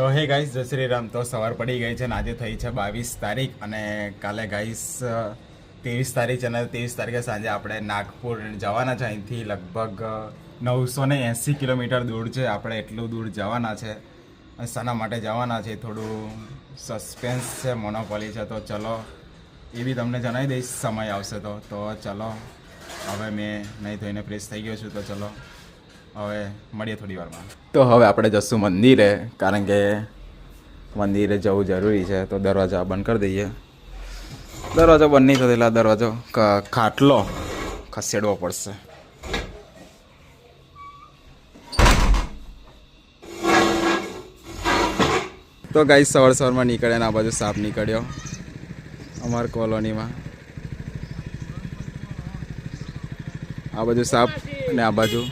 તો હે ગાઈસ જય શ્રી રામ. તો સવાર પડી ગઈ છે અને આજે થઈ છે બાવીસ તારીખ અને કાલે ગાઈસ ત્રેવીસ તારીખ છે અને ત્રેવીસ તારીખે સાંજે આપણે નાગપુર જવાના છે. અહીંથી લગભગ નવસો ને એંસી કિલોમીટર દૂર છે. આપણે એટલું દૂર જવાના છે શાના માટે જવાના છે. થોડું સસ્પેન્સ છે મોનોપોલી છે. તો ચલો, એ બી તમને જણાવી દઈશ. સમય આવશે તો. તો ચલો, હવે મેં નહીં ધોઈને ફ્રેશ થઈ ગયો છું. તો ચલો હવે મળીએ થોડી વારમાં. તો હવે આપણે જશું મંદિરે, કારણ કે મંદિરે જવું જરૂરી છે. તો દરવાજા બંધ કરી દઈએ. દરવાજો બંધ નહીં થતો દરવાજો ખાટલો ખસેડવો પડશે. તો ગાઈ સવાર સવારમાં નીકળ્યા ને આ બાજુ સાપ નીકળ્યો. અમાર કોલોનીમાં. આ બાજુ સાપ અને આ બાજુ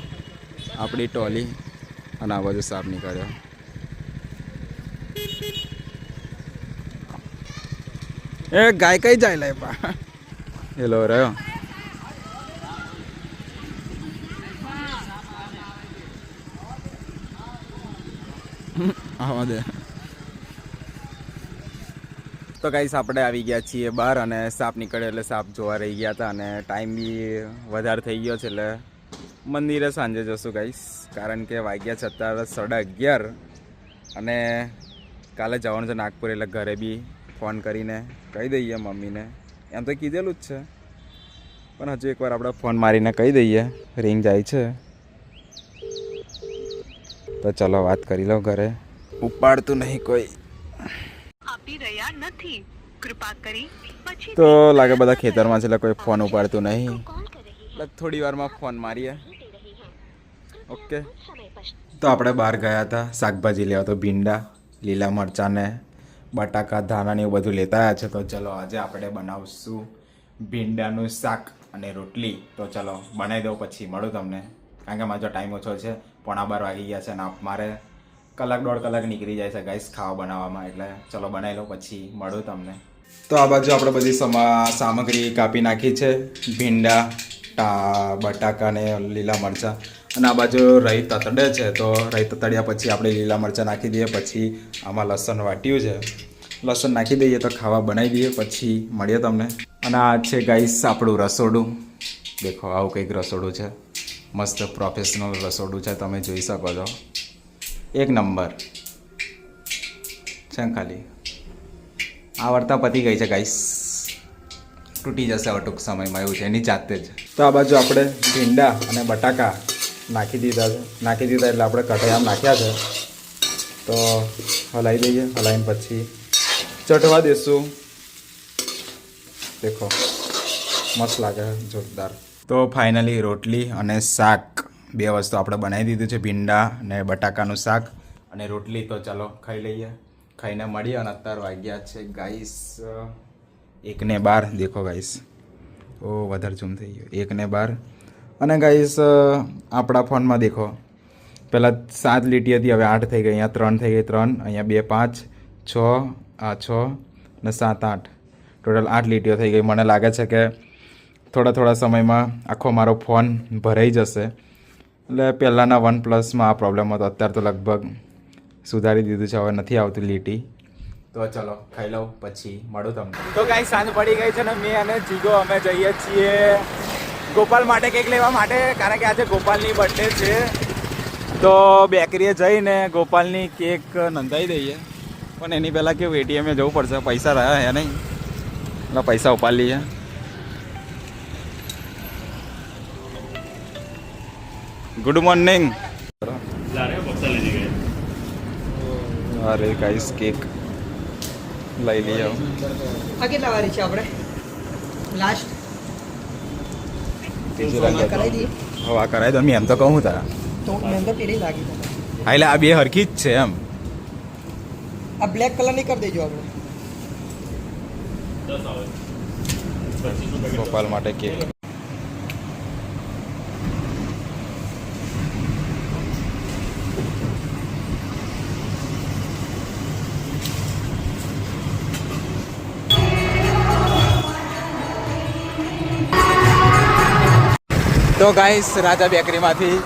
આપણી ટોલી અને આ બધું સાપ નીકળ્યો. એ ગાય કઈ જાય લે પા હેલો રહ્યો. આવા દે. તો ગાઈસ આપણે આવી ગયા છીએ બહાર અને સાપ નીકળ્યો એટલે સાપ જોવા રહી ગયા હતા અને ટાઈમ બી વધારે થઈ ગયો છે એટલે મંદિરે સાંજે જશું ગાઈસ કારણ કે વાગ્યા છે અત્યારે સાડા અગિયાર અને કાલે જવાનું છે નાગપુર એટલે ઘરે બી ફોન કરીને કહી દઈએ મમ્મીને. એમ તો કીધેલું જ છે. પણ હજુ એકવાર આપણે ફોન મારીને કહી દઈએ. રિંગ જાય છે. તો ચલો વાત કરી લો ઘરે. ઉપાડતું નહીં કોઈ. આપી રહ્યા નથી. કૃપા કરી તો લાગે બધા ખેતરમાં છે એટલે કોઈ ફોન ઉપાડતું નહીં. થોડી વારમાં ફોન મારીએ. ઓકે. તો આપણે બહાર ગયા હતા, શાકભાજી લેવા. તો ભીંડા, લીલા મરચાં ને બટાકા, ધાણા ને એવું બધું લેતા આવ્યા છે. તો ચલો આજે આપણે બનાવશું ભીંડાનું શાક અને રોટલી. તો ચલો બનાવી દઉં, પછી મળું તમને. કારણ કે મારો ટાઈમ ઓછો છે, પોણા બાર વાગી ગયા છે અને મારે કલાક દોઢ કલાક નીકળી જાય છે ગાઈસ ખાવા બનાવવામાં. એટલે ચલો બનાવી લઉં, પછી મળું તમને. તો આ બાજુ આપણે બધી સમા, સામગ્રી કાપી નાખી છે. ભીંડા બટાકા ને લીલા મરચાં. અને આ બાજુ રહી તતડે છે, તો રહી તતડ્યા પછી આપણે લીલા મરચાં નાખી દઈએ, પછી આમાં લસણ વાટ્યું છે. લસણ નાખી દઈએ તો ખાવા બનાવી દઈએ, પછી મળીએ તમને. અને આ છે ગાઈસ આપણું રસોડું. દેખો, આવું કંઈક રસોડું છે. મસ્ત પ્રોફેશનલ રસોડું છે, તમે જોઈ શકો છો. એક નંબર. છે ખાલી? આ વાર્તા પતી ગઈ છે, ગાઈસ. તૂટી જશે હવે ટૂંક સમયમાં, એવું છે, એની જાતે જ. તો આ બાજુ આપણે ભીંડા અને બટાકા નાખી દીધા છે. નાખી દીધા એટલે આપણે કટાયામ નાખ્યા છે. તો હલાવી દઈએ. હલાવીને પછી ચટવા દેશું. દેખો, મસ્ત લાગે જોરદાર. તો ફાઇનલી રોટલી અને શાક. બે વસ્તુ આપણે બનાવી દીધું છે, ભીંડા ને બટાકાનું શાક. અને રોટલી તો ચાલો ખાઈ લઈએ. ખાઈને મળીએ અને અત્યારે વાગ્યા છે ગાઈસ એકને બાર. દેખો ગાઈસ, ઓ, વધારે ઝૂમ થઈ ગયો. એકને બાર. અને ગાઈસ આપણા ફોનમાં દેખો. પહેલાં સાત લીટી હતી, હવે આઠ થઈ ગઈ. અહીંયા ત્રણ થઈ ગઈ, ત્રણ. અહીંયા બે, પાંચ, છ, આ છ ને સાત, આઠ. ટોટલ આઠ લીટીઓ થઈ ગઈ. મને લાગે છે કે થોડા થોડા સમયમાં આખો મારો ફોન ભરાઈ જશે. એટલે પહેલાંના વન પ્લસમાં આ પ્રોબ્લેમ હતો. અત્યારે તો લગભગ સુધારી દીધું છે. હવે નથી આવતી લીટી. તો ચલો, ખાઈ લઉં, પછી મળું તમને. તો કાંઈ સાંજ પડી ગઈ છે ને, મેં અને જીગો અમે જઈએ છીએ ગોપાલ માટે કેક લેવા માટે, કારણ કે આજે ગોપાલની બર્થડે છે. તો બેકરીએ જઈને ગોપાલની કેક નંધાઈ દઈએ. પણ એની પહેલાં કેવું એટીએમે જવું પડશે. પૈસા રહ્યા હે નહીં. એટલે પૈસા ઉપાડી લઈએ. ગુડ મોર્નિંગ અરે ગાઈસ કેક લઈ લઈએ. આ કેટલા વાળી છે આપણે? લાસ્ટ ત્રીજી કરાવી દો મેં એમ તો કહું તારા. હા એટલે આ બે હરખી જ છે એમ. આ બ્લેક કલરની કરી દેજો આપણે. ગોપાલ માટે કેક. તો ગાઈસ રાજા બેકરીમાંથી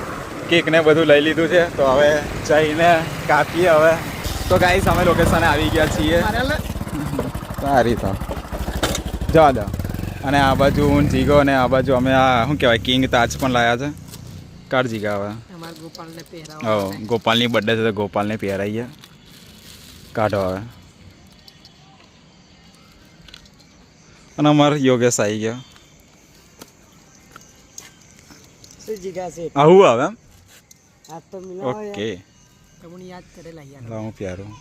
કેક ને બધું લઈ લીધું છે. તો હવે જઈને કાપીએ હવે. તો ગાઈસ અમે લોકેશને આવી ગયા છીએ. સારી તો જવા દો અને આ બાજુ હું જીગો અને આ બાજુ અમે આ શું કહેવાય કિંગ તાજ પણ લાયા છે. કાઢ ગયા હવે. હો ગોપાલની બર્થડે છે તો ગોપાલને પહેરાઈએ કાઢો હવે. અને અમારો યોગેશ આવી ગયો. જીગા છે. આવું આવે એમ? તો મિલાવો ઓકે. તમને યાદ કરેલા યાર. લાવ હું પ્યારું.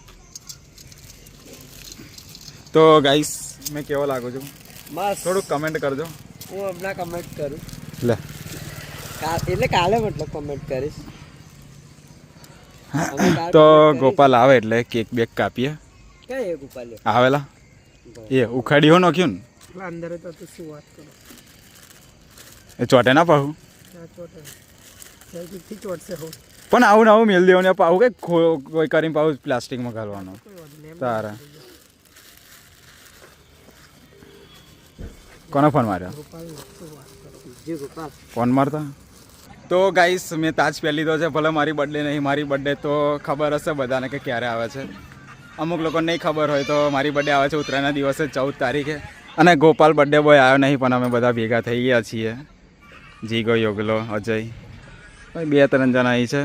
તો ગાઈસ મેં કેવો લાગુ છું? બસ. થોડુંક કમેન્ટ કરજો. હું હમણાં કમેન્ટ કરું. લે. એટલે કાલે મતલબ કમેન્ટ કરીશ. તો ગોપાલ આવે એટલે કેક બેક કાપીએ. કઈ એ ગોપાલ? આવેલા? એ ઉખાડી હો નાખ્યું ને? અંદર તો શું વાત કરો? એ ચોટે ના પાહું પણ આવું આવું મેલ દેવું ને પાવું કોઈ કરીને પાવું પ્લાસ્ટિકમાં ઘાલવાનું. તારા. કોનો ફોન માર્યો? ફોન મારતા? તો ગાઈસ મેં તાજ પહેરી લીધો છે, ભલે મારી બર્થડે નહીં, મારી બર્થડે તો ખબર હશે બધાને કે ક્યારે આવે છે. અમુક લોકોને નહીં ખબર હોય તો મારી બર્થડે આવે છે ઉત્તરાયણના દિવસે ચૌદ તારીખે. અને ગોપાલ બર્થડે બોય આવ્યો નહીં, પણ અમે બધા ભેગા થઈ ગયા છીએ. જીગો, યોગલો, અજય. બે ત્રણ જણા અહીં છે.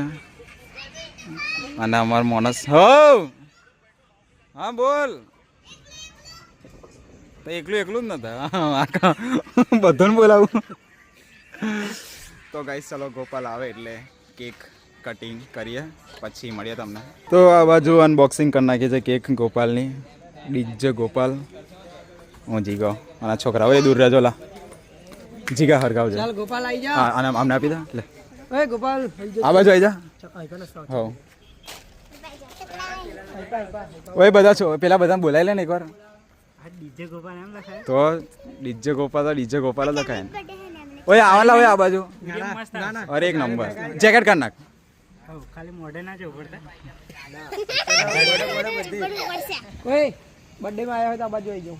અને અમાર મોનસ. હો! હા, બોલ. તો એકલું એકલું જ નતા. આખા બધાને બોલાવું. તો ગાઈસ ચલો, ગોપાલ આવે એટલે કેક કટિંગ કરીએ. પછી મળીએ તમને. તો આ બાજુ અનબોક્સિંગ કરી નાખી છે કેક ગોપાલની. ડીજે ગોપાલ. હું જીગો. અને છોકરાઓ એ દૂર રહેજો, લા. જીગા હરગાવજો ચાલ ગોપાલ આવી જા હા અને આમને આપી દે લે ઓય ગોપાલ આવી જા આ બાજુ આવી જા આવી. હો ઓય બધા છો પેલા બધા બોલાવી લે ને એકવાર ડીજે ગોપાલ એમ લખાય તો ડીજે ગોપાલ તો ડીજે ગોપાલ જ લખાય ઓય આવાલા હોય આ બાજુ ના ના અરે એક નંબર જેકેટ કાઢ નાખ ખાલી મોઢે ના જવું પડતા ઓય બર્થડે માં આવ્યા હોય તો આ બાજુ આવી જાઉં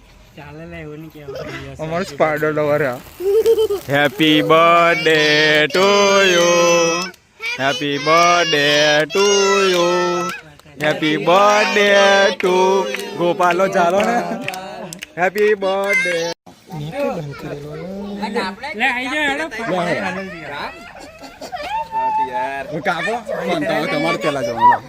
અમારો spider lover happy birthday to you happy birthday to you happy birthday to ગોપાલો ચાલો ને. હેપી બર્થડે કાપો તમારે પેલા જવાનું.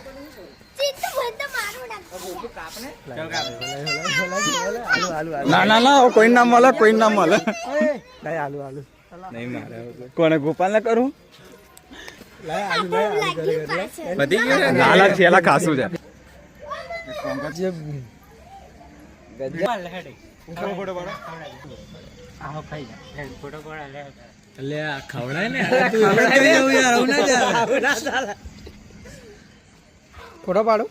ના ના ના કોઈ ના મળે કોઈ ના મળે. લે આલુ આલુ નહીં મારે કોને ગોપાલ ને કરું? બધી ગયું છેલા ખાસું છે. જે ગજ્જા આવો ખાઈ જા ફોટો કોડા લે લે આ ખવડાય ને. ખવડાય એવું યાર આવું ના ચાલે. ફોટો પાડો.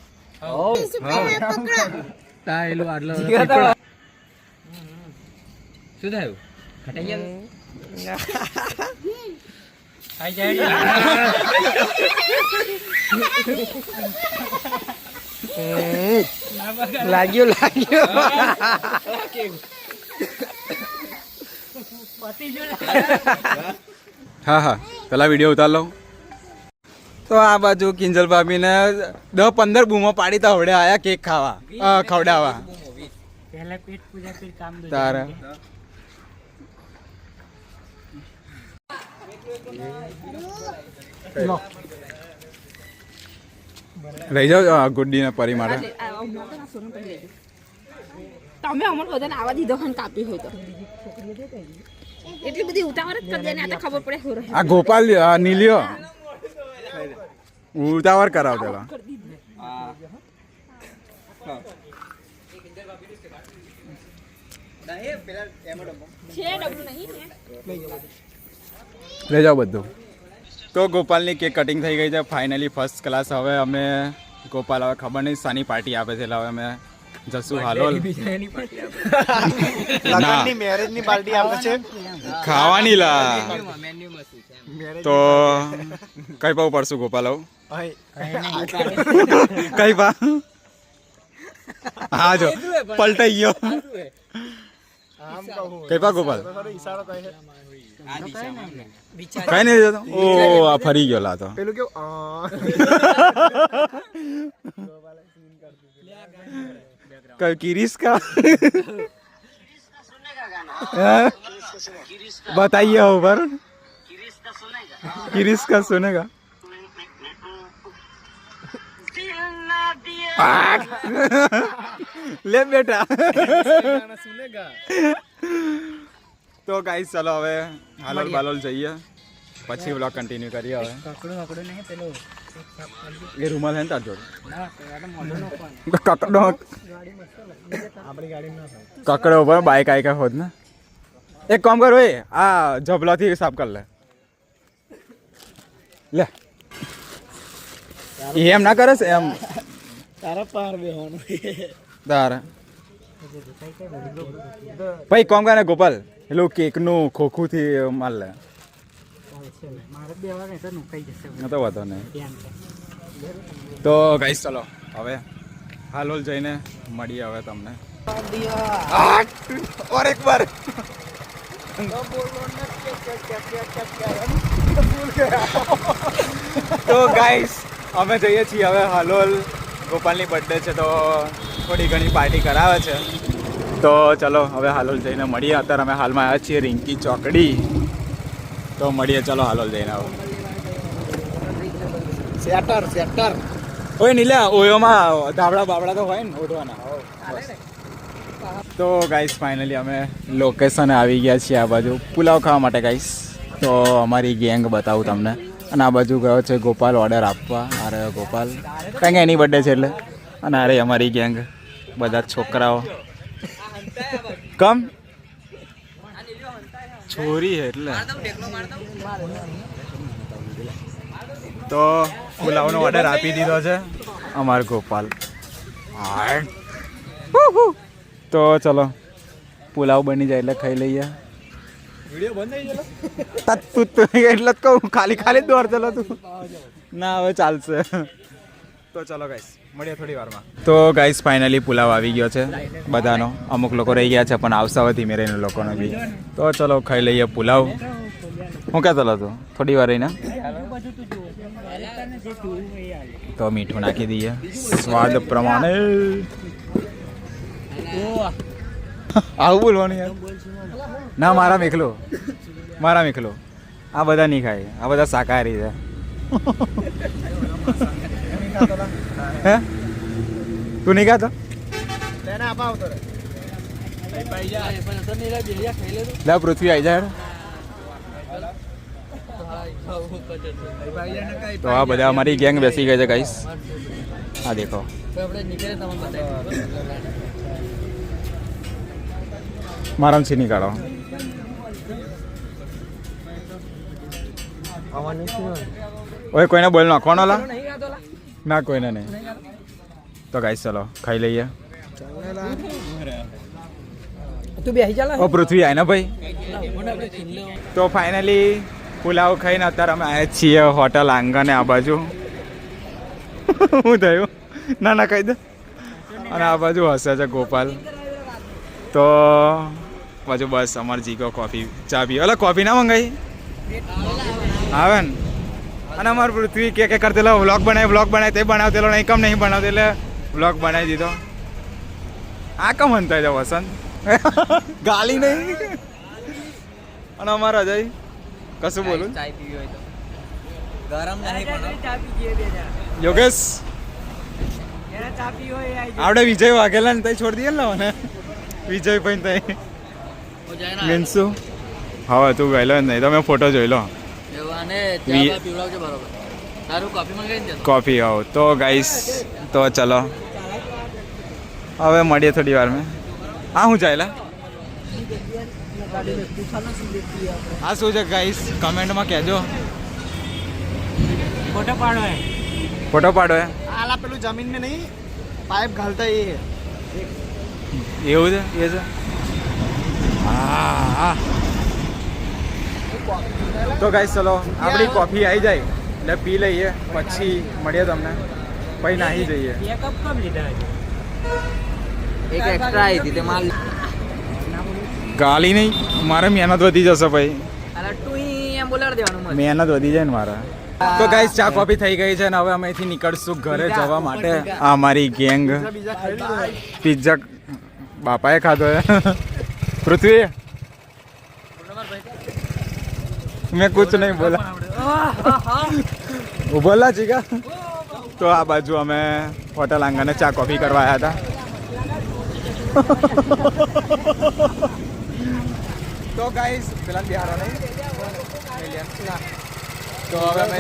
તા એલું આટલો શું થયું ખટાઈ ગયા આઈ જાય લાગ્યો લાગ્યો હા હા પેલા વીડિયો ઉતાર લઉં તો આ બાજુ કિંજલ ભાભીને દસ પંદર બૂમો પાડી તો હવડે આયા કેક ખાવા. ખવડાવવા. પહેલા પેટ પૂજા કરી કામ લઈ જાઓ ગુડ્ડી ને પરી મારે તમે અમર બધાને આવા દીધો હોય કાપી હોય તો. એટલી બધી ઉતાવળ જ કરી દે ને આ તો ખબર પડે આ ગોપાલ નીલિયો. ઉતાવળ કરાવ પેલા. લઈ જાઓ બધું. તો ગોપાલની કેક કટિંગ થઈ ગઈ છે. ફાઇનલી ફર્સ્ટ ક્લાસ હવે અમે ગોપાલ હવે ખબર નહીં સાની પાર્ટી આપે છે. એટલે હવે અમે જશું. હાલોલ ના મેરેજની પાર્ટી આપે છે. ખાવાની લા તો કઈ પાવ પડશું ગોપાલવ? કઈ પા હા જો પલટાઈ ગયો. કઈ પા ગોપાલ? કઈ નઈ ઓ આ ફરી ગયો લા તો. પેલું કેવું? કઈ કિરીશ કા? बताइए ऊपर किरिस का सुनेगा ले बेटा ગાના સુનેગા તો ગાઈસ ચલો હવે હાલોલ બાલોલ જઈએ પછી વ્લોગ કન્ટિન્યુ કરીએ હવે કકડું કકડું નહીં પેલું એ રૂમાલ હે ને તાર જોડે ના પેલા મોઢું નો ફોન કકડો આપણી ગાડી ના થાય કકડો ઉપર બાઈક આઈ કા હોત ને એક કામ કર ભાઈ આ જબલાથી સાફ કર લે લે ઈ એમ ના કરે છે એમ તારા પાર બેહવાનું તારે ભાઈ કોમ કરે ગોપાલ પેલું કેકનું ખોખુંથી માર લે મારે બેહવાનું તો નુકાઈ જશે ન તો વાંધો નહીં ધ્યાન છે તો ગાઈસ ચલો હવે હાલોલ જઈને મળીએ હવે તમને और एक बार તો ગાઈસ અમે જઈએ છીએ હવે હાલોલ. ગોપાલની બર્થડે છે તો થોડી ઘણી પાર્ટી કરાવે છે. તો ચલો હવે હાલોલ જઈને મળીએ. અત્યારે અમે હાલમાં આવ્યા છીએ રિંકી ચોકડી. તો મળીએ ચલો હાલોલ જઈને આવો. સેટર સેટર ઓય નીલા ઓયોમાં ધાબળા બાબડા તો હોય ને ઓઢવાના. તો ગાઈસ ફાઇનલી અમે લોકેશન આવી ગયા છીએ આ બાજુ. પુલાવ ખાવા માટે ગાઈસ તો અમારી ગેંગ બતાવું તમને. અને આ બાજુ ગયો છે ગોપાલ ઓર્ડર આપવા. અરે ગોપાલ. કારણ કે એની બર્થડે છે એટલે. અને અરે અમારી ગેંગ બધા છોકરાઓ. કમ છોરી એટલે. તો પુલાવનો ઓર્ડર આપી દીધો છે અમાર ગોપાલ. હાય. તો ચલો પુલાવ બની જાય એટલે ખાઈ લઈએ. તા એટલે જ કહું ખાલી ખાલી દોડ ચલો તું. ના હવે ચાલશે. તો ચલો ગાઈસ મળીએ થોડી વારમાં. તો ગાઈસ ફાઇનલી પુલાવ આવી ગયો છે બધાનો. અમુક લોકો રહી ગયા છે પણ આવતા હોય ધીમે રહીને લોકોનો બી. તો ચલો ખાઈ લઈએ પુલાવ. હું ક્યાં ચલો તું થોડી વાર રહીને? તો મીઠું નાખી દઈએ. સ્વાદ પ્રમાણે. આવું બોલવાનું યાર. ના, મારા મેખલો. મારા મેખલો. આ બધા નહીં ખાય. આ બધા શાકાહારી છે. હે? તું નહીં ખાતો? લે, પૃથ્વી આવી જાય તો આ બધા અમારી ગેંગ બેસી ગઈ છે ગાઈસ આ દેખો. મારામ છીની કાઢો ઓય કોઈને બોલ નાખવાનો લા? ના કોઈને નહીં. તો ગાઈસ ચલો ખાઈ લઈએ. તું બેસી ચાલે? ઓ પૃથ્વી આય ને ભાઈ. તો ફાઇનલી પુલાવ ખાઈને અત્યારે અમે આવ્યા છીએ હોટલ આંગણે આ બાજુ. શું થયું? ના ના કહી દે. અને આ બાજુ હસે છે ગોપાલ. તો બાજુ બસ અમારે જીગો કોફી ચા પી. અલા કોફી ના મંગાઈ? આવે ને? અને અમાર પૃથ્વી કે કે કરતેલો વ્લોગ બનાય વ્લોગ બનાય તે બનાવતેલો નહીં કમ નહીં બનાવતો એટલે વ્લોગ બનાવી દીધો. આ કમ અંતાય છે વસંત. ગાલી નહીં. અને અમારા અજય કશું બોલું? ચા પીવી હોય તો. ગરમ નહીં પણ. યોગેશ? આપણે વિજય વાઘેલા ને તઈ છોડી દઈએ ને વિજયભાઈ તઈ. મિન્સુ હવે તું ગયેલો જ નહીં. મેં ફોટો જોઈ લો. કોફી આવો તો ગાઈસ તો ચલો. હવે મળીએ થોડી વાર મેં હા હું ચાલ્યા હા શું છે ગાઈસ કમેન્ટમાં કહેજો. ફોટો પાડો ફોટો પાડો આલા પેલું જમીન મેં નહીં પાઇપ ઘાલતા એ. એવું છે? હા તો ગાઈસ ચલો આપણી કોફી આવી જાય. એટલે પી લઈએ પછી મળીએ તમને. પછી નાહી જઈએ. એક એક્સ્ટ્રા આવી હતી તે માલ ગાલી નહીં. મારે મહેનત વધી જશે ભાઈ. મહેનત વધી જાય ને મારા. તો ગાઈસ ચા કોફી થઈ ગઈ છે ને હવે અમે અહીંથી નીકળશું ઘરે જવા માટે. આ અમારી ગેંગ પિઝા બાપાએ ખાધો પૃથ્વી? મેં કુછ નહીં બોલા. બોલા જીગા. તો આ બાજુ અમે હોટલ આંગણે ચા કોફી કરવા આવ્યા હતા. તો ગાઈસ, પેલા બિહાર તો હવે અમે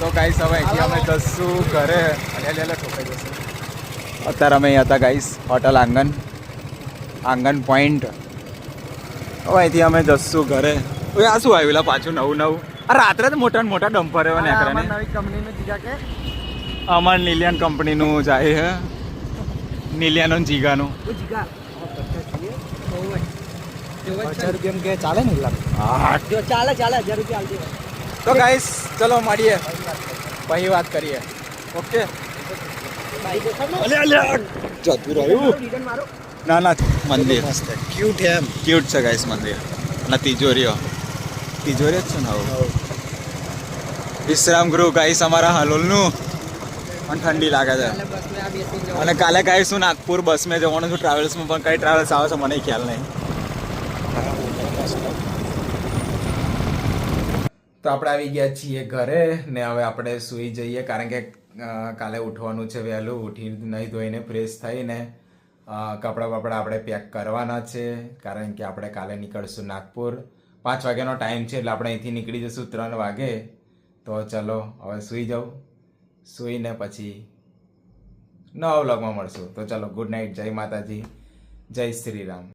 તો ગાઈસ, હવે અહીંથી અમે જશું ઘરે. અને એટલે એટલે ઠોકાઈ જશું. અત્યારે અમે હતા guys hotel Aangan. Aangan point હવે અહીંથી અમે જશું ઘરે. હવે આ શું આવેલા પાછું નવું નવું? આ રાત્રે તો મોટા મોટા ડમ્પર એવા નીકળે નવી કંપની જીગા નિલિયન કંપનીનું જાય હે. નિલિયાનો જીગાનું. ચાલે. હા. ચાલે તો ગાઈસ ચલો મળીએ. પછી વાત કરીએ. ઓકે જતું રહ્યું. ના ના મંદિર. ક્યુટ છે એમ. ક્યુટ છે ગાઈસ મંદિર. અને તિજોરીઓ. તિજોરી જ છે ને હવે? વિશ્રામ ગૃહ ગાઈસ અમારા હાલોલનું. અને ઠંડી લાગે છે. અને કાલે ગાઈશું નાગપુર બસ મેં જવાનું છું ટ્રાવેલ્સમાં પણ કઈ ટ્રાવેલ્સ આવે છે મને ખ્યાલ નહીં. તો આપણે આવી ગયા છીએ ઘરે ને હવે આપણે સૂઈ જઈએ કારણ કે કાલે ઉઠવાનું છે વહેલું, ઉઠી નહીં ધોઈને ફ્રેશ થઈને કપડાં બપડા આપણે પેક કરવાના છે, કારણ કે આપણે કાલે નીકળશું નાગપુર. પાંચ વાગ્યાનો ટાઈમ છે એટલે આપણે અહીંથી નીકળી જશું ત્રણ વાગે. તો ચલો, હવે સૂઈ જાઉં. સૂઈને પછી નવા વ્લોગમાં મળશું. તો ચલો ગુડ નાઇટ જય માતાજી. જય શ્રી રામ.